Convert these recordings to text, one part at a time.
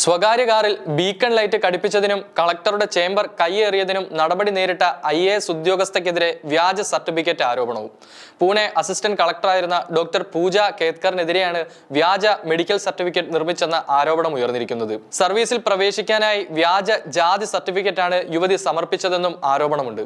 സ്വകാര്യ കാറിൽ beacon light കടിപ്പിച്ചതിനും കളക്ടറുടെ ചേംബർ കൈയേറിയതിനും നടപടി നേരിട്ട ഐ എ എസ് ഉദ്യോഗസ്ഥയ്ക്കെതിരെ വ്യാജ സർട്ടിഫിക്കറ്റ് ആരോപണവും. പൂനെ അസിസ്റ്റന്റ് കളക്ടറായിരുന്ന ഡോക്ടർ പൂജ കേത്കറിനെതിരെയാണ് വ്യാജ മെഡിക്കൽ സർട്ടിഫിക്കറ്റ് നിർമ്മിച്ചെന്ന ആരോപണം ഉയർന്നിരിക്കുന്നത്. സർവീസിൽ പ്രവേശിക്കാനായി വ്യാജ ജാതി സർട്ടിഫിക്കറ്റാണ് യുവതി സമർപ്പിച്ചതെന്നും ആരോപണമുണ്ട്.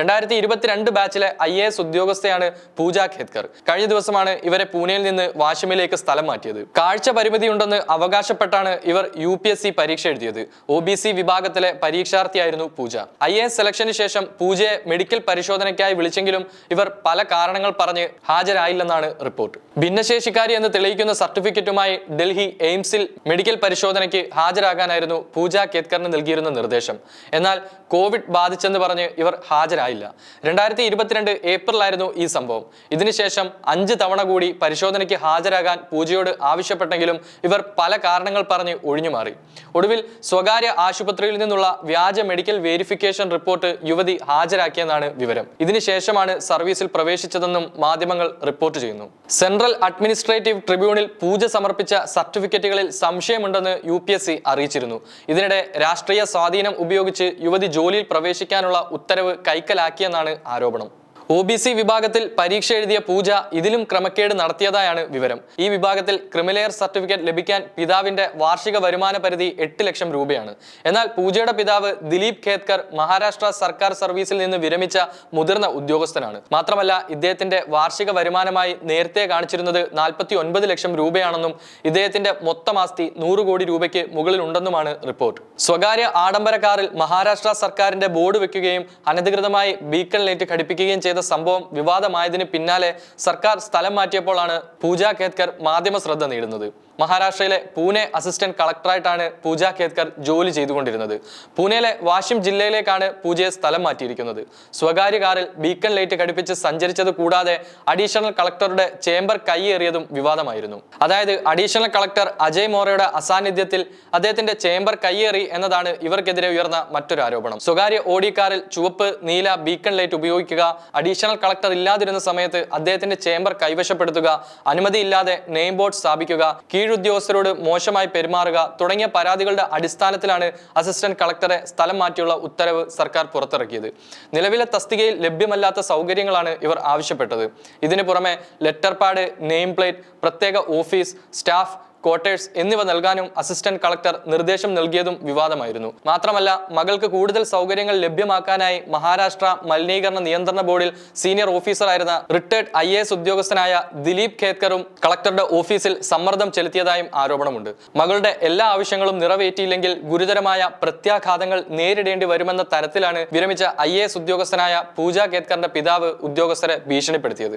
രണ്ടായിരത്തി ഇരുപത്തിരണ്ട് ബാച്ചിലെ ഐ എ എസ് ഉദ്യോഗസ്ഥയാണ് പൂജ ഖേത്കർ കഴിഞ്ഞ ദിവസമാണ് ഇവരെ പൂനെയിൽ നിന്ന് വാഷിമിലേക്ക് സ്ഥലം മാറ്റിയത്. കാഴ്ച പരിമിതിയുണ്ടെന്ന് അവകാശപ്പെട്ടാണ് ഇവർ യു പി എസ് സി പരീക്ഷ എഴുതിയത്. ഒ ബി സി വിഭാഗത്തിലെ പരീക്ഷാർത്ഥിയായിരുന്നു പൂജ. ഐ എ എസ് സെലക്ഷന് ശേഷം പൂജയെ മെഡിക്കൽ പരിശോധനയ്ക്കായി വിളിച്ചെങ്കിലും ഇവർ പല കാരണങ്ങൾ പറഞ്ഞ് ഹാജരായില്ലെന്നാണ് റിപ്പോർട്ട്. ഭിന്നശേഷിക്കാരി എന്ന് തെളിയിക്കുന്ന സർട്ടിഫിക്കറ്റുമായി ഡൽഹി എയിംസിൽ മെഡിക്കൽ പരിശോധനയ്ക്ക് ഹാജരാകാനായിരുന്നു പൂജ കേത്കറിന് നൽകിയിരുന്ന നിർദ്ദേശം. എന്നാൽ കോവിഡ് ബാധിച്ചെന്ന് പറഞ്ഞ് ഇവർ ഹാജരായില്ല. രണ്ടായിരത്തി ഇരുപത്തിരണ്ട് ഏപ്രിലായിരുന്നു ഈ സംഭവം. ഇതിനുശേഷം അഞ്ച് തവണ കൂടി പരിശോധനയ്ക്ക് ഹാജരാകാൻ പൂജയോട് ആവശ്യപ്പെട്ടെങ്കിലും ഇവർ പല കാരണങ്ങൾ പറഞ്ഞ് ഒഴിഞ്ഞുമാറി ഒടുവിൽ സ്വകാര്യ ആശുപത്രിയിൽ നിന്നുള്ള വ്യാജ മെഡിക്കൽ വെരിഫിക്കേഷൻ റിപ്പോർട്ട് യുവതി ഹാജരാക്കിയെന്നാണ് വിവരം. ഇതിനുശേഷമാണ് സർവീസിൽ പ്രവേശിച്ചതെന്നും മാധ്യമങ്ങൾ റിപ്പോർട്ട് ചെയ്യുന്നു. സെൻട്രൽ അഡ്മിനിസ്ട്രേറ്റീവ് ട്രിബ്യൂണൽ പൂജ സമർപ്പിച്ച സർട്ടിഫിക്കറ്റുകളിൽ സംശയമുണ്ടെന്ന് യു പി എസ് സി അറിയിച്ചിരുന്നു. ഇതിനിടെ രാഷ്ട്രീയ സ്വാധീനം ഉപയോഗിച്ച് യുവതി ജോലിയിൽ പ്രവേശിക്കാനുള്ള ഉത്തരവ് കൈക്കലാക്കിയെന്നാണ് ആരോപണം. ഒ ബി സി വിഭാഗത്തിൽ പരീക്ഷ എഴുതിയ പൂജ ഇതിലും ക്രമക്കേട് നടത്തിയതായാണ് വിവരം. ഈ വിഭാഗത്തിൽ ക്രിമിലെയർ സർട്ടിഫിക്കറ്റ് ലഭിക്കാൻ പിതാവിന്റെ വാർഷിക വരുമാന പരിധി എട്ട് ലക്ഷം രൂപയാണ്. എന്നാൽ പൂജയുടെ പിതാവ് ദിലീപ് ഖേത്കർ മഹാരാഷ്ട്ര സർക്കാർ സർവീസിൽ നിന്ന് വിരമിച്ച മുതിർന്ന ഉദ്യോഗസ്ഥനാണ്. മാത്രമല്ല ഇദ്ദേഹത്തിന്റെ വാർഷിക വരുമാനമായി നേരത്തെ കാണിച്ചിരുന്നത് നാൽപ്പത്തി ഒൻപത് ലക്ഷം രൂപയാണെന്നും ഇദ്ദേഹത്തിന്റെ മൊത്തം ആസ്തി നൂറ് കോടി രൂപയ്ക്ക് മുകളിലുണ്ടെന്നുമാണ് റിപ്പോർട്ട്. സ്വകാര്യ ആഡംബര കാറിൽ മഹാരാഷ്ട്ര സർക്കാരിന്റെ ബോർഡ് വെക്കുകയും അനധികൃതമായി ബീക്കൺ ലൈറ്റ് ഘടിപ്പിക്കുകയും ചെയ്ത സംഭവം വിവാദമായതിന് പിന്നാലെ സർക്കാർ സ്ഥലം മാറ്റിയപ്പോഴാണ് പൂജ കേത്കർ മാധ്യമ ശ്രദ്ധ നേടുന്നത്. മഹാരാഷ്ട്രയിലെ പൂനെ അസിസ്റ്റന്റ് കളക്ടറായിട്ടാണ് പൂജ കേത്കർ ജോലി ചെയ്തുകൊണ്ടിരുന്നത്. പൂനെയിലെ വാഷിം ജില്ലയിലേക്കാണ് പൂജയെ സ്ഥലം മാറ്റിയിരിക്കുന്നത്. സ്വകാര്യ കാറിൽ ബീക്കൺ ലൈറ്റ് ഘടിപ്പിച്ച് സഞ്ചരിച്ചത് കൂടാതെ അഡീഷണൽ കളക്ടറുടെ ചേംബർ കൈയേറിയതും വിവാദമായിരുന്നു. അതായത് അഡീഷണൽ കളക്ടർ അജയ് മോറയുടെ അസാന്നിധ്യത്തിൽ അദ്ദേഹത്തിന്റെ ചേംബർ കൈയേറി എന്നതാണ് ഇവർക്കെതിരെ ഉയർന്ന മറ്റൊരു ആരോപണം സ്വകാര്യ ഓഡി കാറിൽ ചുവപ്പ് നീല ബീക്കൺ ലൈറ്റ് ഉപയോഗിക്കുക അഡീഷണൽ കളക്ടർ ഇല്ലാതിരുന്ന സമയത്ത് അദ്ദേഹത്തിന്റെ ചേംബർ കൈവശപ്പെടുത്തുക അനുമതിയില്ലാതെ നെയിം ബോർഡ് സ്ഥാപിക്കുക കീഴുദ്യോഗസ്ഥരോട് മോശമായി പെരുമാറുക തുടങ്ങിയ പരാതികളുടെ അടിസ്ഥാനത്തിലാണ് അസിസ്റ്റന്റ് കളക്ടറെ സ്ഥലം മാറ്റിയുള്ള ഉത്തരവ് സർക്കാർ പുറത്തിറക്കിയത്. നിലവിലെ തസ്തികയിൽ ലഭ്യമല്ലാത്ത സൗകര്യങ്ങളാണ് ഇവർ ആവശ്യപ്പെട്ടത്. ഇതിനു പുറമെ ലെറ്റർ പാഡ് നെയിം പ്ലേറ്റ് പ്രത്യേക ഓഫീസ് സ്റ്റാഫ് ക്വാർട്ടേഴ്സ് എന്നിവ നൽകാനും അസിസ്റ്റന്റ് കളക്ടർ നിർദ്ദേശം നൽകിയതും വിവാദമായിരുന്നു. മാത്രമല്ല മകൾക്ക് കൂടുതൽ സൗകര്യങ്ങൾ ലഭ്യമാക്കാനായി മഹാരാഷ്ട്ര മലിനീകരണ നിയന്ത്രണ ബോർഡിൽ സീനിയർ ഓഫീസറായിരുന്ന റിട്ടയർഡ് ഐ എസ് ഉദ്യോഗസ്ഥനായ ദിലീപ് ഖേത്കറും കളക്ടറുടെ ഓഫീസിൽ സമ്മർദ്ദം ചെലുത്തിയതായും ആരോപണമുണ്ട്. മകളുടെ എല്ലാ ആവശ്യങ്ങളും നിറവേറ്റിയില്ലെങ്കിൽ ഗുരുതരമായ പ്രത്യാഘാതങ്ങൾ നേരിടേണ്ടി വരുമെന്ന തരത്തിലാണ് വിരമിച്ച ഐ ഉദ്യോഗസ്ഥനായ പൂജ കേത്കറിന്റെ പിതാവ് ഉദ്യോഗസ്ഥരെ ഭീഷണിപ്പെടുത്തിയത്.